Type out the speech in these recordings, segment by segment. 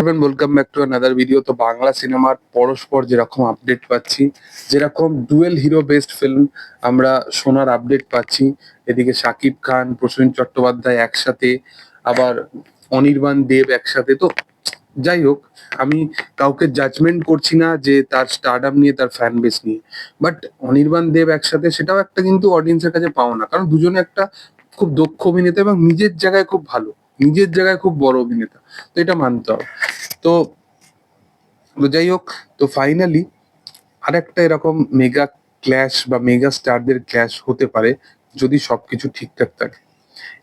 Welcome back to another video তো বাংলা সিনেমার পরস্পর যেরকম আপডেট পাচ্ছি, যেরকম ডুয়েল হিরো বেস্ট ফিল্ম আমরা সোনার আপডেট পাচ্ছি। এদিকে শাকিব খান, প্রসেন চট্টোপাধ্যায় একসাথে, আবার অনির্বাণ দেব একসাথে। তো যাই হোক, আমি কাউকে জাজমেন্ট করছি না যে তার স্টারডাম নিয়ে, তার ফ্যান বেস নিয়ে। বাট অনির্বাণ দেব একসাথে, সেটাও একটা কিন্তু অডিয়েন্সের কাছে পাও না কারণ দুজনে একটা খুব দক্ষ অভিনেতা এবং নিজের জায়গায় খুব ভালো। নিজের জায়গায় খুব বড় অভিনেতা, তো এটা মানতে হবে। তো যাই হোক, তো ফাইনালি আরেকটা এরকম মেগা ক্ল্যাশ বা মেগা স্টারদের ক্ল্যাশ হতে পারে যদি সবকিছু ঠিকঠাক থাকে।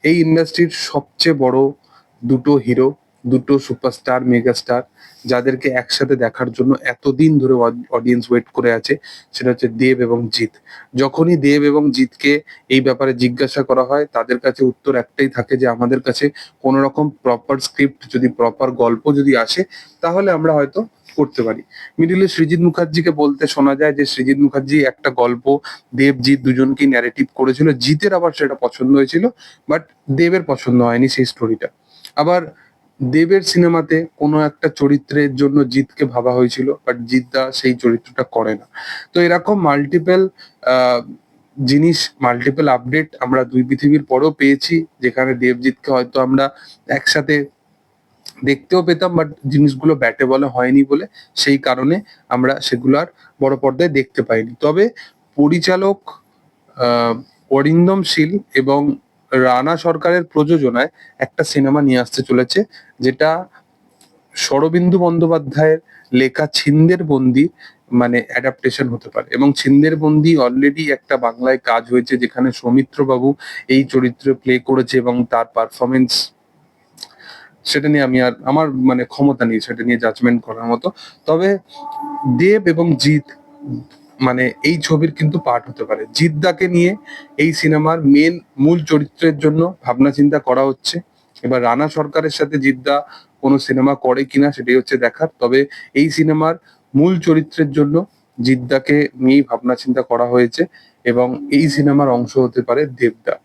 এই ইন্ডাস্ট্রির সবচেয়ে বড় দুটো হিরো দুটো সুপারস্টার মেগা স্টার যাদেরকে একসাথে দেখার জন্য এতদিন ধরে অডিয়েন্স ওয়েট করে আছে, সেটা হচ্ছে দেব এবং জিৎ। যখনই দেব এবং জিৎকে এই ব্যাপারে জিজ্ঞাসা করা হয়, তাদের কাছে উত্তর একটাই থাকে যে, আমাদের কাছে কোনো রকম প্রপার স্ক্রিপ্ট যদি প্রপার গল্প যদি আসে, তাহলে আমরা হয়তো করতে পারি। মিডিলে সৃজিৎ মুখার্জিকে বলতে শোনা যায় যে, সৃজিৎ মুখার্জি একটা গল্প দেব, জিৎ দুজনকে ন্যারেটিভ করেছিল। জিতের আবার সেটা পছন্দ হয়েছিল বাট দেবের পছন্দ হয়নি সেই স্টোরিটা আবার দেবের সিনেমাতে কোনো একটা চরিত্রের জন্য জিতকে ভাবা হয়েছিল বাট জিতদা সেই চরিত্রটা করে না। তো এরকম মাল্টিপল জিনিস মাল্টিপল আপডেট আমরা দুই পৃথিবীর পরেও পেয়েছি, যেখানে দেবজিৎকে হয়তো আমরা একসাথে দেখতেও পেতাম বাট জিনিসগুলো ব্যাটে বলে হয়নি বলে সেই কারণে আমরা সেগুলো আর বড় পর্দায় দেখতে পাইনি। তবে পরিচালক অরিন্দম শীল এবং রানা সরকারের প্রযোজনায় একটা সিনেমা নিয়ে আসতে চলেছে, যেটা শরবিন্দু বন্দ্যোপাধ্যায়ের লেখা ছিন্দের বন্দি মানে অ্যাডাপ্টেশন হতে পারে। এবং ছিন্দের বন্দি অলরেডি একটা বাংলায় কাজ হয়েছে, যেখানে সৌমিত্র বাবু এই চরিত্রে প্লে করেছে এবং তার পারফরমেন্স সেটা নিয়ে আমি আর, আমার মানে ক্ষমতা নেই সেটা নিয়ে জাজমেন্ট করার মতো। তবে দেব এবং জিৎ মানে এই ছবির কিন্তু পার্ট হতে পারে। জিদ্দাকে নিয়ে এই সিনেমার মেন মূল চরিত্রের জন্য ভাবনা চিন্তা করা হচ্ছে। এবার রানা সরকারের সাথে জিদ্দা কোনো সিনেমা করে কিনা সেটাই হচ্ছে দেখার। তবে এই সিনেমার মূল চরিত্রের জন্য জিদ্দাকে নিয়েই ভাবনা চিন্তা করা হয়েছে এবং এই সিনেমার অংশ হতে পারে দেবদা।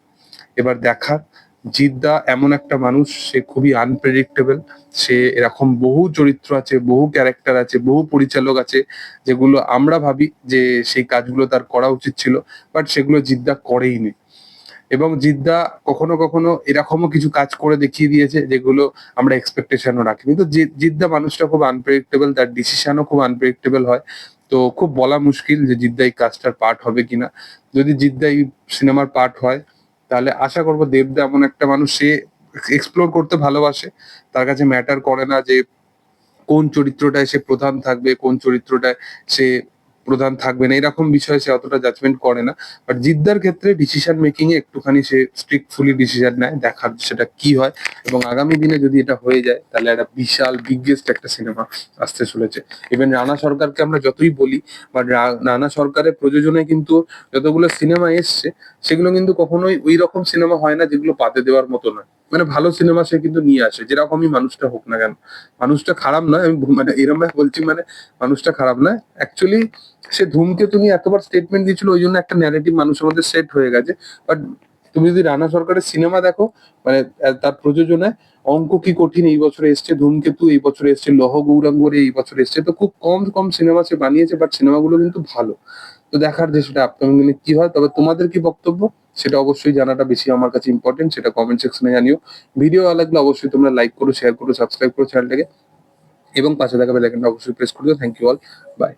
এবার দেখার জিদ্দা এমন একটা মানুষ, সে খুবই আনপ্রেডিক্টেবল সে এরকম বহু চরিত্র আছে, বহু ক্যারেক্টার আছে, বহু পরিচালক আছে, যেগুলো আমরা ভাবি যে সেই কাজগুলো তার করা উচিত ছিল বাট সেগুলো জিদ্দা করেই নি। এবং জিদ্দা কখনো কখনো এরকমও কিছু কাজ করে দেখিয়ে দিয়েছে, যেগুলো আমরা এক্সপেকটেশনও রাখি কিন্তু জিদ্দা মানুষটা খুব আনপ্রেডিক্টেবল তার ডিসিশনও খুব আনপ্রেডিক্টেবল হয়। তো খুব বলা মুশকিল যে জিদ্দা এই কাজটার পার্ট হবে কিনা। যদি জিদ্দা এই সিনেমার পার্ট হয় তাহলে আশা করব দেবদা এমন একটা মানুষ সে এক্সপ্লোর করতে ভালোবাসে। তার কাছে ম্যাটার করে না যে কোন চরিত্রটায় সে প্রধান থাকবে, কোন চরিত্রটায় সে প্রধান থাকবে না। এরকম বিষয়ে সে অতটা জাজমেন্ট করে না। বাট জিদ্দার ক্ষেত্রে ডিসিশন মেকিং এ একটুখানি সে স্ট্রিক্টফুলি ডিসিশন নেয়, দেখার সেটা কি হয়। এবং আগামী দিনে যদি এটা হয়ে যায়, তাহলে একটা বিশাল বিগেস্ট একটা সিনেমা আসতে চলেছে। ইভেন রানা সরকারকে আমরা যতই বলি বাট রানা সরকারের প্রযোজনায় কিন্তু যতগুলো সিনেমা এসছে, সেগুলো কিন্তু কখনোই ওই রকম সিনেমা হয় না যেগুলো পাতে দেওয়ার মতো নয়। মানে ভালো সিনেমা সে কিন্তু নিয়ে আসে, যেরকমই মানুষটা হোক না কেন। মানুষটা খারাপ নয়, আমি মানে এরম বলছি মানে মানুষটা খারাপ নয়। অ্যাকচুয়ালি সে ধূমকেতু তুমি এতবার স্টেটমেন্ট দিয়েছিল, ওই জন্য একটা ন্যারেটিভ মানুষের মধ্যে সেট হয়ে গেছে। বাট তুমি যদি রানা সরকারের সিনেমা দেখো মানে তার প্রযোজনায়, অঙ্ক কি কঠিন এই বছরে এসছে, ধূমকেতু এই বছরে এসছে, লহ গৌরাঙ্গরে এই বছরে এসছে, তো খুব কম কম সিনেমা সে বানিয়েছে বাট সিনেমাগুলো কিন্তু ভালো। তো দেখার যে সেটা আপকামিং কি হয়, তবে তোমাদের কি বক্তব্য? সেটা অবশ্যই জানাটা বেশি আমার কাছে ইম্পর্টেন্ট সেটা কমেন্ট সেকশনে জানিও। ভিডিও ভালো লাগলে অবশ্যই তোমরা লাইক করো শেয়ার করো সাবস্ক্রাইব করো চ্যানেলটাকে এবং পাশে থাকা বেলাইকনটা অবশ্যই প্রেস করে দিও। Thank you all by